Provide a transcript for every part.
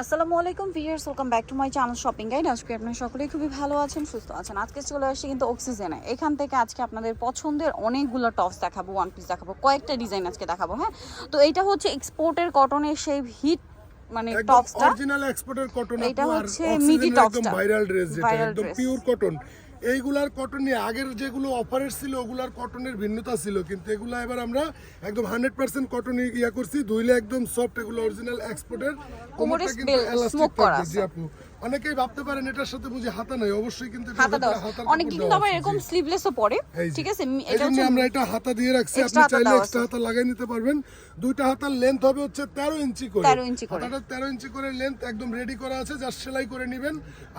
আসসালামু আলাইকুম viewers welcome back to my channel shopping guide. আজকে আপনারা সকলেই খুবই ভালো আছেন সুস্থ আছেন। আজকে চলে আসছি কিন্তু অক্সিজেনে। এখান থেকে আজকে আপনাদের পছন্দের অনেকগুলো টপস দেখাবো ওয়ান পিস দেখাবো কয়েকটা ডিজাইন আজকে দেখাবো হ্যাঁ? তো এটা হচ্ছে এক্সপোর্টের কটনের সেই হিট মানে টপস টপসটা অরিজিনাল এক্সপোর্টের কটন এটা হচ্ছে মিডি টপস ভাইরাল ড্রেস যেটা একদম পিওর কটন এইগুলার কটন নিয়ে আগের যেগুলো অফারের ছিল ওগুলার কটনের ভিন্নতা ছিল কিন্তু এগুলো এবার আমরা একদম হান্ড্রেড পার্সেন্ট কটন ইয়া করছি। ধুইলে একদম সফট এগুলো অরিজিনাল এক্সপোর্টের কোমরে কোমরটা কিন্তু এলাস্টিক থাকবে, জি আপু। অনেকেই ভাবতে পারেন এটার সাথে বুঝি হাতা নাই অবশ্যই কিন্তু হাতা অনেকে কিন্তু আবার এরকম স্লিভলেসও পরে। ঠিক আছে এটা হচ্ছে আমরা এটা হাতা দিয়ে রাখছি। আপনি চাইলে এক্সট্রা হাতা লাগাই নিতে পারবেন। দুইটা হাতার লেন্থ হবে হচ্ছে তেরো ইঞ্চি করে। 13 ইঞ্চি করে। হাতাটা তেরো ইঞ্চি করে লেন্থ একদম রেডি করা আছে জাস্ট সেলাই করে নেবেন।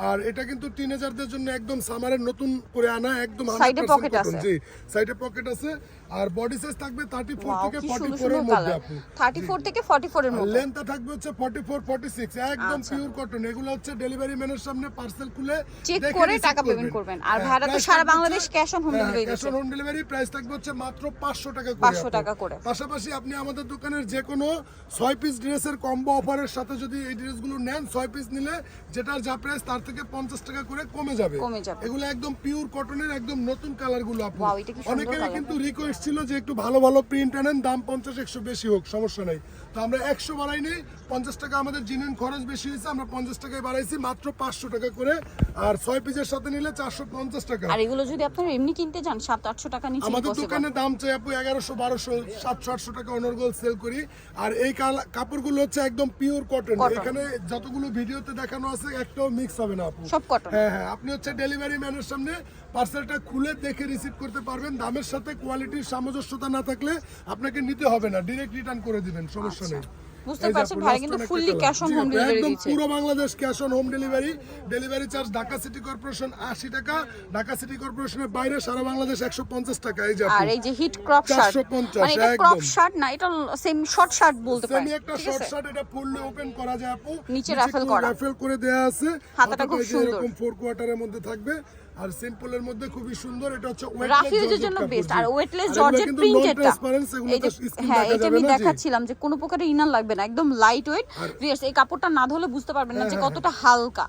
আর এটা কিন্তু টিনেজারদের জন্য একদম সামারের নতুন করে আনা একদম Side এ 100% pocket cotton, আছে। জি সাইডে পকেট আছে। আর বডি সাইজ থাকবে থার্টি ফোর ওয়াও থেকে কি ফর্টি সুন্দর ফোর এর সুন্দর মধ্যে কালার আপু। 34 থেকে 44 এর মধ্যে। লেন্থটা থাকবে হচ্ছে 44 46 একদম আচ্ছা। পিওর কটন এগুলো হচ্ছে ডেলিভারি ম্যানের সামনে পার্সেল খুলে চেক করে টাকা পেমেন্ট করবেন। আর ভাড়া তো সারা Bangladesh cash on home delivery cash on home delivery price থাকবে হচ্ছে মাত্র 500 টাকা করে 500 টাকা করে। পাশাপাশি আপনি আমাদের দোকানের যে কোনো 6 পিস ড্রেসের কম্বো অফারের সাথে যদি এই ড্রেসগুলো নেন 6 পিস নিলে যেটার যা প্রাইস তার থেকে 50 টাকা করে কমে যাবে। এগুলো একদম পিওর কটনের একদম নতুন কালারগুলো আপু। অনেকেরই কিন্তু রিকোয়েস্ট ছিল যে একটু ভালো ভালো প্রিন্ট আনেন দাম 50 100 বেশি হোক সমস্যা নাই। তো আমরা 100 বাড়াই নেই 50 টাকা আমাদের জিনুইন খরচ বেশি হয়েছে আমরা 50 টাকায় বাড়াইছি মাত্র 500 টাকা করে আর 6 পিসের সাথে নিলে 450 টাকা। আর এগুলো যদি আপনারা এমনি কিনতে যান 7 800 টাকা নিচে আমাদের দোকানে দাম চাই আপু এগারোশো বারোশো সাতশো আটশো টাকা অনর্গল সেল করি। আর এই কাপড়গুলো হচ্ছে একদম পিওর কটন এখানে যতগুলো ভিডিওতে দেখানো আছে একটাও মিক্স হবে না আপু। সব কটন হ্যাঁ হ্যাঁ আপনি হচ্ছে ডেলিভারি ম্যানের সামনে পার্সেলটা খুলে দেখে রিসিভ করতে পারবেন। দামের সাথে কোয়ালিটির সামঞ্জস্যতা না থাকলে আপনাকে নিতে হবে না। ডিরেক্ট রিটার্ন করে দিবেন সমস্যা নেই। আচ্ছা। বুঝতে পারছেন ভাই কিন্তু fully cash on home delivery একদম দিচ্ছে। পুরো Bangladesh cash on home delivery delivery charge Dhaka city corporation আশি টাকা ঢাকা সিটি কর্পোরেশনের বাইরে সারা বাংলাদেশ একশো পঞ্চাশ টাকা। এই যে আর এই যে হিট ক্রপ শার্ট 450, মানে এটা ক্রপ শার্ট না এটা সেম শর্ট শার্ট বলতে পারেন সেমি একটা শর্ট শার্ট এটা ফুললি ওপেন করা যায় আপু। নিচে raffle করা। রাফেল করে দেয়া আছে। হাতাটা খুব সুন্দর। এরকম ফোর কোয়ার্টারের মধ্যে থাকবে। আর সিম্পলের মধ্যে খুবই সুন্দর এটা হচ্ছে জন্য বেস্ট আর ওয়েটলেস জর্জেট প্রিন্টেডটা হ্যাঁ এটা আমি দেখাচ্ছিলাম যে কোনো প্রকারের ইনার লাগবে না একদম লাইট ওয়েট ভিউয়ার্স এই কাপড়টা না ধরলে বুঝতে পারবেন না যে কতটা হালকা।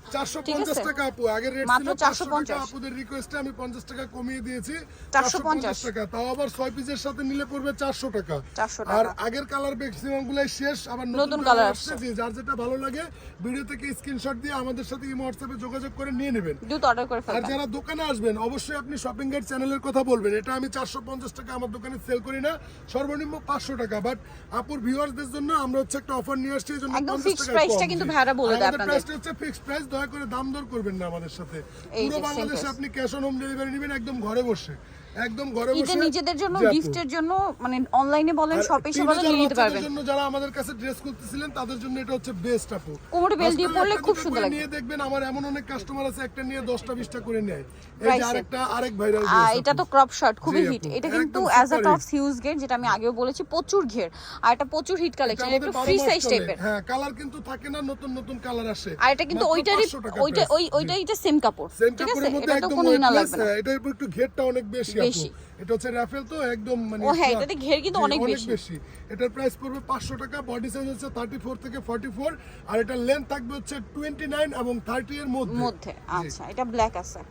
ঠিক আছে? 450 টাকা আপু আগের রেট মাত্র 450 450 আপুদের রিকোয়েস্টে আমি 50 টাকা কমিয়ে দিয়েছি। 450 টাকা তাও আবার 6 পিসের সাথে নিলে পড়বে 400 টাকা। 400 টাকা। আর আগের কালার ম্যাক্সিমাম গুলাই শেষ আবার নতুন কালার আসছে। জি, যার যেটা ভালো লাগে ভিডিও থেকে স্ক্রিনশট দিয়ে আমাদের সাথে ইমো হোয়াটসঅ্যাপে যোগাযোগ করে নিয়ে নেবেন। দ্রুত অর্ডার করে আর যারা দোকানে আসবেন অবশ্যই আপনি শপিং গাইড চ্যানেলের কথা বলবেন। এটা আমি চারশো পঞ্চাশ টাকা আমার দোকানে সেল করি না সর্বনিম্ন পাঁচশো টাকা। বাট আপুর ভিউয়ার্সদের জন্য আমরা হচ্ছে একটা অফার নিয়ে আসছি এই জন্য একদম 50 fixed টাকায় price টা কম, কিন্তু জি। বলে দেয় আপনাদের। price হচ্ছে ফিক্সড প্রাইস দয়া করে দাম দর করবেন না আমাদের সাথে। পুরো বাংলাদেশে আপনি ক্যাশ অন হোম ডেলিভারি নেবেন একদম ঘরে বসে। একদম ঘরে বসে নিজেদের জন্য গিফটের জন্য মানে অনলাইনে বলেন শপে এসে বলেন নিয়ে নিতে পারবেন। জন্য যারা আমাদের কাছে ড্রেস করতেছিলেন তাদের জন্য এটা হচ্ছে বেস্ট আপু। কোমরে বেল দিয়ে পরলে খুব সুন্দর লাগবে। নিয়ে দেখবেন আমার এমন অনেক কাস্টমার আছে একটা নিয়ে দশটা বিশটা করে নেয়। এই যে আরেকটা আরেক ভাইরাল এটা তো ক্রপ শার্ট খুবই হিট এটা কিন্তু as a top huge get যেটা আমি আগেও বলেছি প্রচুর ঘের আর এটা প্রচুর হিট কালেকশন একটু ফ্রি সাইজ টাইপের হ্যাঁ কালার কিন্তু থাকে না নতুন নতুন কালার আসে। আর এটা কিন্তু ওইটারই ওইটা ওই ওইটাই এটা সেম কাপড়। সেম ঠিক আছে? এটা তো কোনো weightless, লাগবে না। হ্যাঁ, উপর একটু ঘেরটা অনেক বেশি বেশি। এটা হচ্ছে রাফেল তো একদম মানে ও হ্যাঁ, এটাতে ঘের কিন্তু অনেক বেশি। বেশি। এটার প্রাইস পড়বে 500 টাকা বডি সাইজ হচ্ছে 34 থেকে 44 আর এটা লেন্থ থাকবে হচ্ছে 29 এবং 30 এর মধ্যে। মধ্যে আচ্ছা এটা ব্ল্যাক আছে।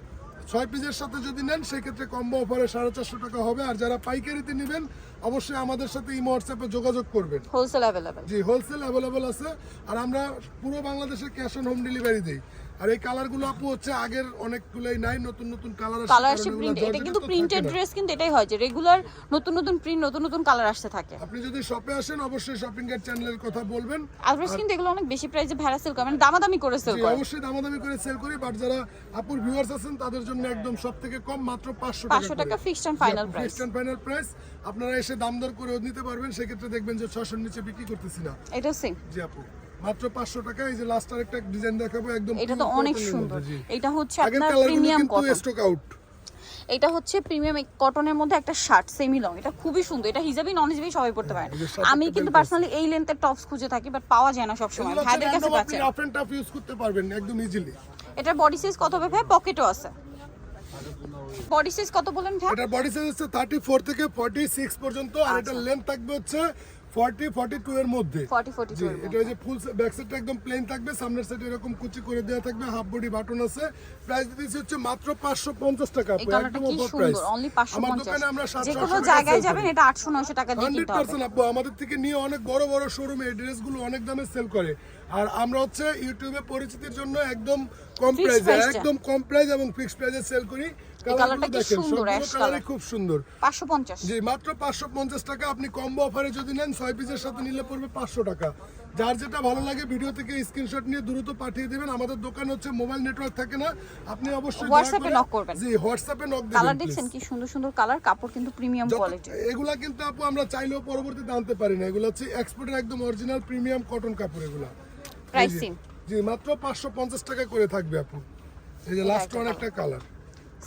ছয় পিসের সাথে যদি নেন সেক্ষেত্রে কম্বো অফারে সাড়ে চারশো টাকা হবে। আর যারা পাইকারিতে নেবেন অবশ্যই আমাদের সাথে ইমো হোয়াটসঅ্যাপে যোগাযোগ করবেন। হোলসেল অ্যাভেলেবেল জি হোলসেল অ্যাভেলেবল আছে। আর আমরা পুরো বাংলাদেশে ক্যাশ অন হোম ডেলিভারি দিই। আর এই কালারগুলো আপু হচ্ছে আগের অনেকগুলোই নাই নতুন নতুন কালার আসছে কালার আসে প্রিন্ট এটা কিন্তু প্রিন্টেড ড্রেস কিন্তু এটাই হয় যে রেগুলার নতুন নতুন প্রিন্ট নতুন নতুন কালার আসতে থাকে। আপনি যদি শপে আসেন অবশ্যই শপিং এর চ্যানেলের কথা বলবেন। আদারওয়াইজ কিন্তু এগুলো অনেক বেশি প্রাইসে ভেড়া সেল করে মানে দামাদামি করে সেল করে। অবশ্যই দামাদামি করে সেল করি বাট যারা আপুর ভিউয়ার্স আছেন তাদের জন্য একদম সব থেকে কম মাত্র পাঁচশো পাঁচশো টাকা fixed and final price fixed and final price আপনারা এসে দাম দর করে নিতে পারবেন সেক্ষেত্রে দেখবেন যে ছশোর নিচে বিক্রি করতেছি না। এটা সেম জি আপু মাত্র পাঁচশো টাকা এই যে লাস্ট আরেকটা ডিজাইন দেখাবো একদম এটা তো অনেক সুন্দর। এটা হচ্ছে আপনার প্রিমিয়াম কটন স্টক আউট এটা হচ্ছে প্রিমিয়াম কটনের মধ্যে একটা শার্ট সেমি লং এটা খুবই সুন্দর। এটা হিজাবি নন হিজাবি সবাই পড়তে পারে। আমি কিন্তু পার্সোনালি এই লেন্থের টপস খুঁজে থাকি বাট পাওয়া যায় না সবসময়। ভাইদের কাছে পাচ্ছে রাফ এন্ড টাফ ইউজ করতে পারবেন একদম ইজিলি এটার বডি সাইজ কত হবে ভাই? পকেটও আছে। বডি সাইজ কত বলেন ভাই? এটা বডি সাইজ হচ্ছে 34 থেকে 46 পর্যন্ত আর এটা লেন্থ থাকবে হচ্ছে ফর্টি ফর্টি টু এর মধ্যে। এটা যে ফুল ব্যাক সাইডটা একদম প্লেন থাকবে সামনের সাইডে এরকম কুচি করে দেওয়া থাকবে হাফ বডি বাটন আছে। প্রাইস দিতেছি হচ্ছে মাত্র পাঁচশো পঞ্চাশ টাকা একদম অফার প্রাইস অনলি আমার দোকানে আমরা যে কোনো জায়গায় যাবেন এটা টাকা দিয়ে হান্ড্রেড কিনতে হবে। পার্সেন্ট আপু আমাদের থেকে নিয়ে অনেক বড় বড় শোরুমে এই ড্রেসগুলো অনেক দামে সেল করে। আর আমরা হচ্ছে ইউটিউবে পরিচিতির জন্য একদম কম প্রাইসে একদম কম প্রাইস এবং ফিক্সড প্রাইসে সেল করি। কালারগুলো কালারটা কি সুন্দর, খুব সুন্দর। জি মাত্র টাকা। আপনি কম্বো অফারে যদি নেন পিসের সাথে নিলে পড়বে পাঁচশো টাকা। যার যেটা ভালো লাগে ভিডিও থেকে স্ক্রিনশট নিয়ে দ্রুত পাঠিয়ে দেবেন। আমাদের দোকান হচ্ছে মোবাইল নেটওয়ার্ক থাকে না। আপনি অবশ্যই হোয়াটসঅ্যাপে করে- করবেন। জি হোয়াটসঅ্যাপে নক কালার দেখছেন কি সুন্দর সুন্দর কালার কাপড় কিন্তু প্রিমিয়াম কোয়ালিটি এগুলা কিন্তু আপু আমরা চাইলেও পরবর্তীতে আনতে পারি না। এগুলো হচ্ছে এক্সপোর্টের একদম অরিজিনাল প্রিমিয়াম কটন কাপড় এগুলা। প্রাইসিং জি মাত্র পাঁচশো পঞ্চাশ টাকা করে থাকবে আপু। এই যে লাস্ট ওয়ান একটা কালার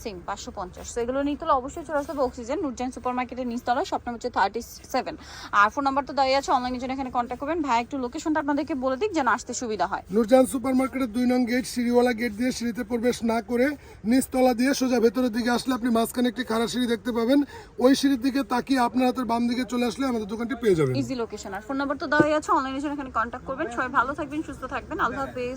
সেম পাঁচশো পঞ্চাশ। তো এগুলো নিতে হলে অবশ্যই চলে আসতে হবে অক্সিজেন। নুরজান সুপার মার্কেটের নিচতলা সব নাম হচ্ছে থার্টি সেভেন আর ফোন নাম্বার তো দেওয়া আছে অনলাইনের জন্য এখানে কন্ট্যাক্ট করবেন। ভাই একটু লোকেশনটা আপনাদেরকে বলে দিক যেন আসতে সুবিধা হয়। নূরজাহান সুপার মার্কেটের দুই নং গেট সিঁড়িওয়ালা গেট দিয়ে সিঁড়িতে প্রবেশ না করে নিচতলা দিয়ে সোজা ভেতরের দিকে আসলে আপনি মাঝখানে একটি খাড়া সিঁড়ি দেখতে পাবেন। ওই সিঁড়ির দিকে তাকিয়ে আপনার হাতের বাম দিকে চলে আসলে আমাদের দোকানটি পেয়ে যাবেন। ইজি লোকেশন আর ফোন নাম্বার তো দেওয়া আছে অনলাইনের জন্য এখানে কন্ট্যাক্ট করবেন। সবাই ভালো থাকবেন সুস্থ থাকবেন। আল্লাহ হাফেজ।